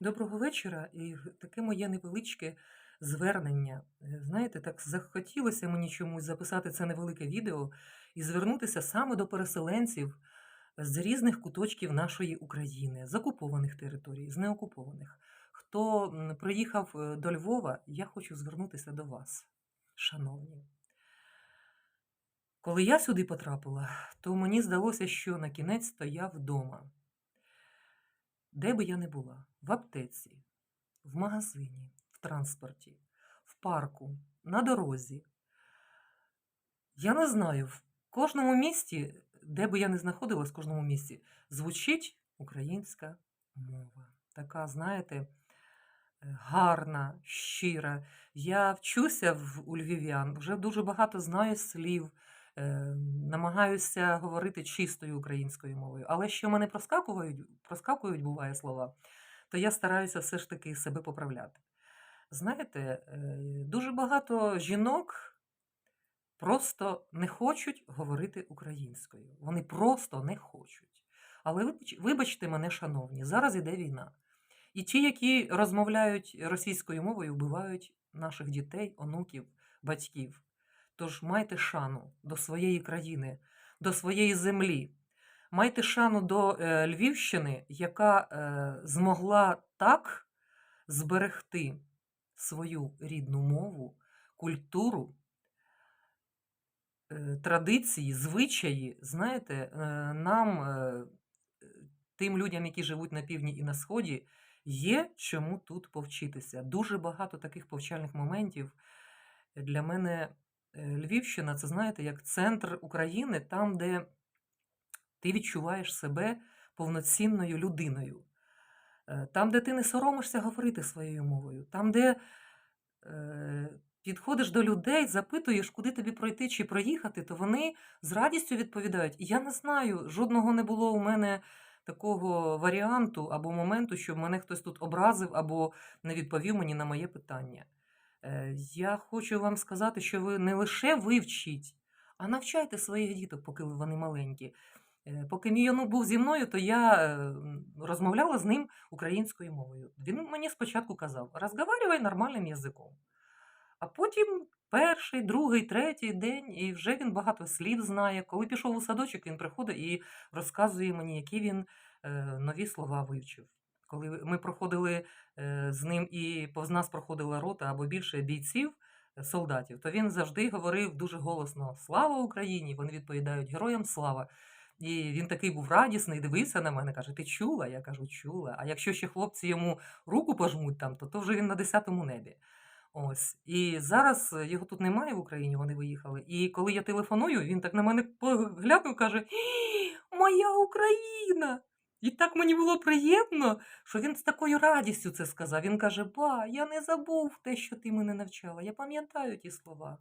Доброго вечора. І таке моє невеличке звернення. Е, Знаєте, так захотілося мені чомусь записати це невелике відео і звернутися саме до переселенців з різних куточків нашої України, з окупованих територій, з неокупованих. Хто приїхав е, до Львова, я хочу звернутися до вас, шановні. Коли я сюди потрапила, то мені здалося, що на кінець то я вдома. Де би я не була, в аптеці, в магазині, в транспорті, в парку, на дорозі. Я не знаю, в кожному місті, де би я не знаходилась, в кожному місті, звучить українська мова. Така, знаєте, е, гарна, щира. Я вчуся в, у львів'ян, вже дуже багато знаю слів, намагаюся говорити чистою українською мовою. Але що мене проскакують, проскакують, буває слова, то я стараюся все ж таки себе поправляти. Знаєте, е, дуже багато жінок просто не хочуть говорити українською. Вони просто не хочуть. Але вибачте мене, шановні, зараз іде війна. І ті, які розмовляють російською мовою, вбивають наших дітей, онуків, батьків. Тож майте шану до своєї країни, до своєї землі. Майте шану до е, Львівщини, яка е, змогла так зберегти свою рідну мову, культуру, е, традиції, звичаї. Знаєте, нам, тим людям, які живуть на півдні і на сході, є чому тут повчитися. Дуже багато таких повчальних моментів. Для мене Львівщина це знаєте, як центр України, там, де ти відчуваєш себе повноцінною людиною. Е, Там, де ти не соромишся говорити своєю мовою, там, де е, підходиш до людей, запитуєш, куди тобі пройти чи проїхати, то вони з радістю відповідають. Я не знаю, жодного не було у мене такого варіанту або моменту, щоб мене хтось тут образив або не відповів мені на моє питання. Е, Я хочу вам сказати, що ви не лише вивчіть, а навчайте своїх діток, поки вони маленькі. Е, Поки мій онук був зі мною, то я е, розмовляла з ним українською мовою. Він мені спочатку казав: розговарювай нормальним язиком. А потім перший, другий, третій день, і вже він багато слів знає. Коли пішов у садочок, він приходить і розказує мені, які він е, нові слова вивчив. Коли ми проходили е, з ним і повз нас проходила рота або більше бійців, е, солдатів, то він завжди говорив дуже голосно Слава Україні! Вони відповідають Героям слава! І він такий був радісний, дивився на мене, каже: Ти чула? Я кажу, чула. А якщо ще хлопці йому руку пожмуть там, то, то вже він на 10-му небі. Ось. І зараз е, його тут немає в Україні, вони виїхали. І коли я телефоную, він так на мене поглянув, каже: Моя Україна! І так мені було приємно, що він з такою радістю це сказав. Він каже: Ба, я не забув те, що ти мене навчала. Я пам'ятаю ті слова.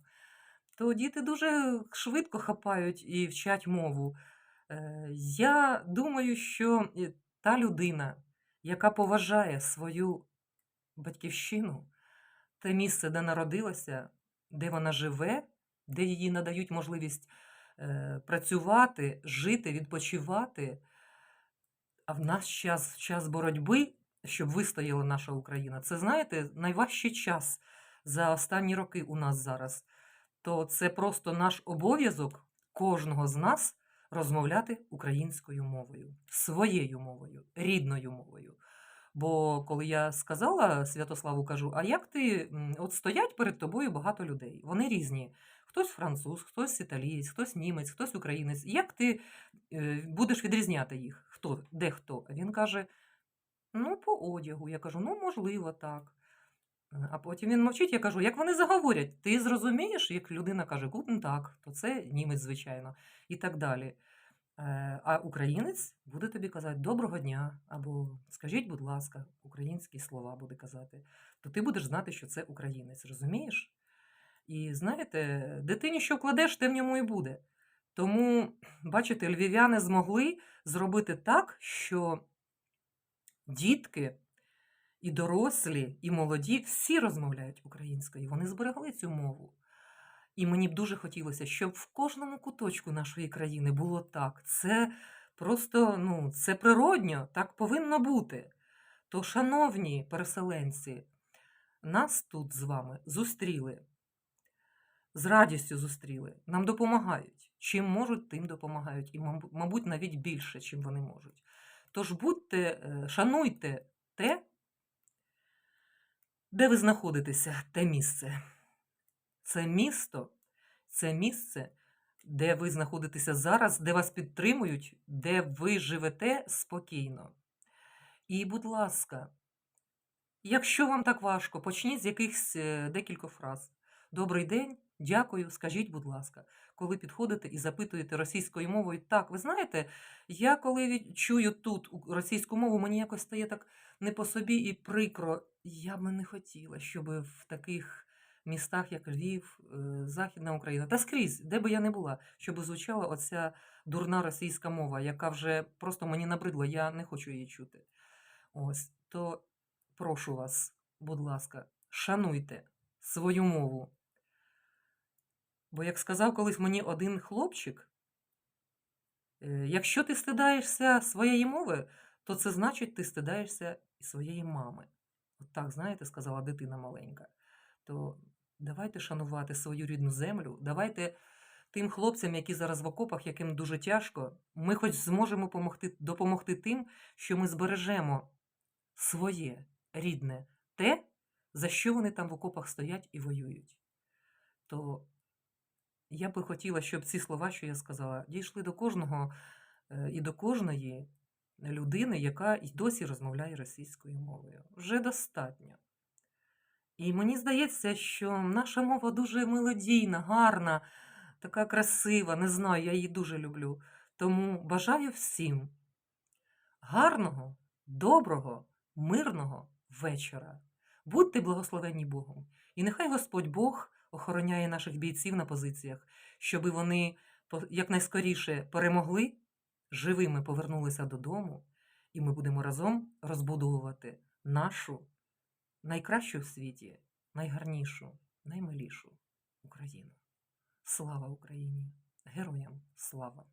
То діти дуже швидко хапають і вчать мову. Е, Я думаю, що е, та людина, яка поважає свою батьківщину, те місце, де народилася, де вона живе, де їй надають можливість е, працювати, жити, відпочивати. А в наш час, час боротьби, щоб вистояла наша Україна, це, знаєте, найважчий час за останні роки у нас зараз. То це просто наш обов'язок кожного з нас розмовляти українською мовою, своєю мовою, рідною мовою. Бо коли я сказала Святославу, кажу, а як ти от стоять перед тобою багато людей? Вони різні. Хтось француз, хтось італієць, хтось німець, хтось українець. Як ти е, будеш відрізняти їх? Хто, де хто? Він каже: Ну, по одягу. Я кажу, ну, можливо, так. Е, А потім він мовчить, я кажу, як вони заговорять, ти зрозумієш, як людина каже, гутен так, то це німець, звичайно, і так далі. Е, А українець буде тобі казати доброго дня, або скажіть, будь ласка, українські слова буде казати, то ти будеш знати, що це українець, розумієш? І знаєте, дитині, що вкладеш, те в ньому і буде. Тому, бачите, львів'яни змогли зробити так, що дітки і дорослі, і молоді всі розмовляють українською. Вони зберегли цю мову. І мені б дуже хотілося, щоб в кожному куточку нашої країни було так. Це просто ну, це природньо, так повинно бути. То, шановні переселенці, нас тут з вами зустріли, з радістю зустріли, нам допомагають. Чим можуть, тим допомагають. І, мабуть, навіть більше, чим вони можуть. Тож будьте, е, шануйте те, де ви знаходитеся, те місце. Це місто, це місце, де ви знаходитеся зараз, де вас підтримують, де ви живете спокійно. І, будь ласка, якщо вам так важко, почніть з якихось е, декількох фраз. Добрий день, дякую, скажіть, будь ласка, коли підходите і запитуєте російською мовою. Так, ви знаєте, я коли чую тут російську мову, мені якось стає так не по собі і прикро. Я би не хотіла, щоб в таких містах, як Львів, е, Західна Україна, та скрізь, де би я не була, щоб звучала оця дурна російська мова, яка вже просто мені набридла, я не хочу її чути. Ось, то прошу вас, будь ласка, шануйте свою мову. Бо, як сказав колись мені один хлопчик, е, якщо ти стидаєшся своєї мови, то це значить, ти стидаєшся і своєї мами. От так, знаєте, сказала дитина маленька. То давайте шанувати свою рідну землю, давайте тим хлопцям, які зараз в окопах, яким дуже тяжко, ми хоч зможемо помогти, допомогти тим, що ми збережемо своє рідне, те, за що вони там в окопах стоять і воюють. То я би хотіла, щоб ці слова, що я сказала, дійшли до кожного е, і до кожної людини, яка й досі розмовляє російською мовою. Вже достатньо. І мені здається, що наша мова дуже мелодійна, гарна, така красива. Не знаю, я її дуже люблю. Тому бажаю всім гарного, доброго, мирного вечора. Будьте благословенні Богом. І нехай Господь Бог охороняє наших бійців на позиціях, щоби вони якнайскоріше перемогли, живими повернулися додому, і ми будемо разом розбудовувати нашу найкращу в світі, найгарнішу, наймилішу Україну. Слава Україні! Героям слава!